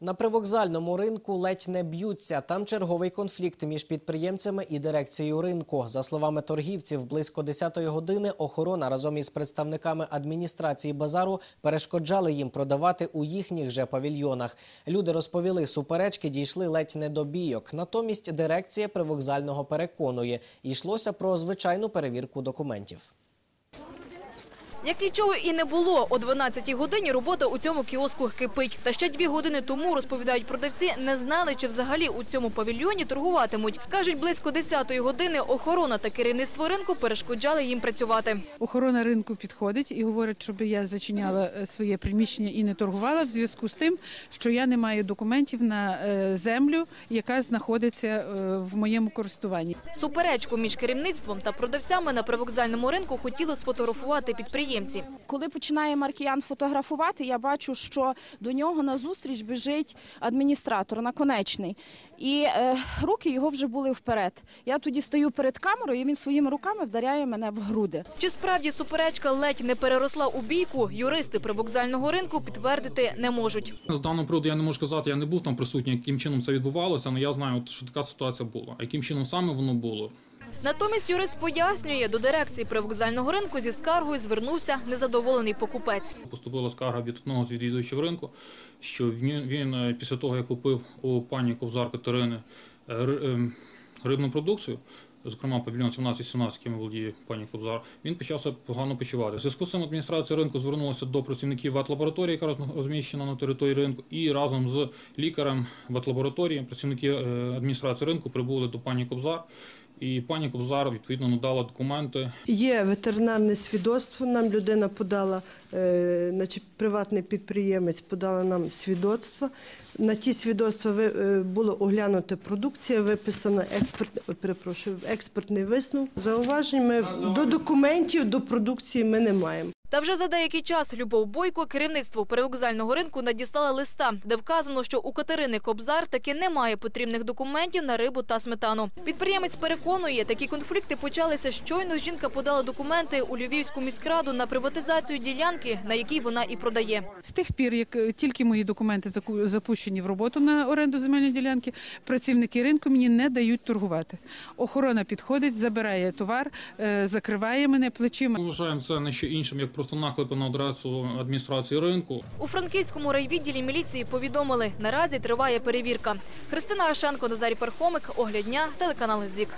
На привокзальному ринку ледь не б'ються. Там черговий конфлікт між підприємцями і дирекцією ринку. За словами торгівців, близько 10-ї години охорона разом із представниками адміністрації базару перешкоджали їм продавати у їхніх же павільйонах. Люди розповіли, суперечки дійшли ледь не до бійок. Натомість дирекція привокзального переконує, йшлося про звичайну перевірку документів. Як нічого і не було, о 12-й годині робота у цьому кіоску кипить. Та ще дві години тому, розповідають продавці, не знали, чи взагалі у цьому павільйоні торгуватимуть. Кажуть, близько 10-ї години охорона та керівництво ринку перешкоджали їм працювати. Охорона ринку підходить і говорить, щоб я зачиняла е, своє приміщення і не торгувала в зв'язку з тим, що я не маю документів на е, землю, яка знаходиться е, в моєму користуванні. Суперечку між керівництвом та продавцями на привокзальному ринку хотіли сфотографувати підприємці. Коли починає Маркіян фотографувати, я бачу, що до нього назустріч біжить адміністратор наконечний. І е, руки його вже були вперед. Я тоді стою перед камерою, і він своїми руками вдаряє мене в груди. Чи справді суперечка ледь не переросла у бійку, юристи привокзального ринку підтвердити не можуть. З даного приводу я не можу сказати, я не був там присутній, яким чином це відбувалося, але я знаю, що така ситуація була. Яким чином саме воно було? Натомість юрист пояснює, до дирекції привокзального ринку зі скаргою звернувся незадоволений покупець. Поступила скарга від одного з відвідувачів ринку, що він, е, після того, як купив у пані Ковзар Катерини е, ем, рибну продукцію, зокрема павільйон 17-17, яким володіє пані Кобзар, він почався погано почувати. В зв'язку з цим адміністрація ринку звернулася до працівників ветлабораторії, яка розміщена на території ринку, і разом з лікарем ветлабораторії працівники е, адміністрації ринку прибули до пані Кобзар. І пані Кобзар відповідно надала документи Є ветеринарне свідоцтво. Нам людина подала, е, значить, приватний підприємець подала нам свідоцтво. На ті свідоцтва ви- е, було оглянута продукція, виписана експерт, ой, перепрошую, експертний висновок. Зауважень ми до документів, до продукції ми не маємо. Та вже за деякий час Любов Бойко, керівництво привокзального ринку, надіслала листа, де вказано, що у Катерини Кобзар таки немає потрібних документів на рибу та сметану. Підприємець переконує, такі конфлікти почалися щойно. Жінка подала документи у Львівську міськраду на приватизацію ділянки, на якій вона і продає. З тих пір, як е, тільки мої документи запущені в роботу на оренду земельної ділянки, працівники ринку мені не дають торгувати. Охорона підходить, забирає товар, е, закриває мене плечима. Ми вважаємо це не що іншим, як просто наклепи на адресу адміністрації ринку. У франківському райвідділі міліції повідомили, наразі триває перевірка. Христина Ашенко, Назарій Пархомик, Оглядня, телеканал ЗІК.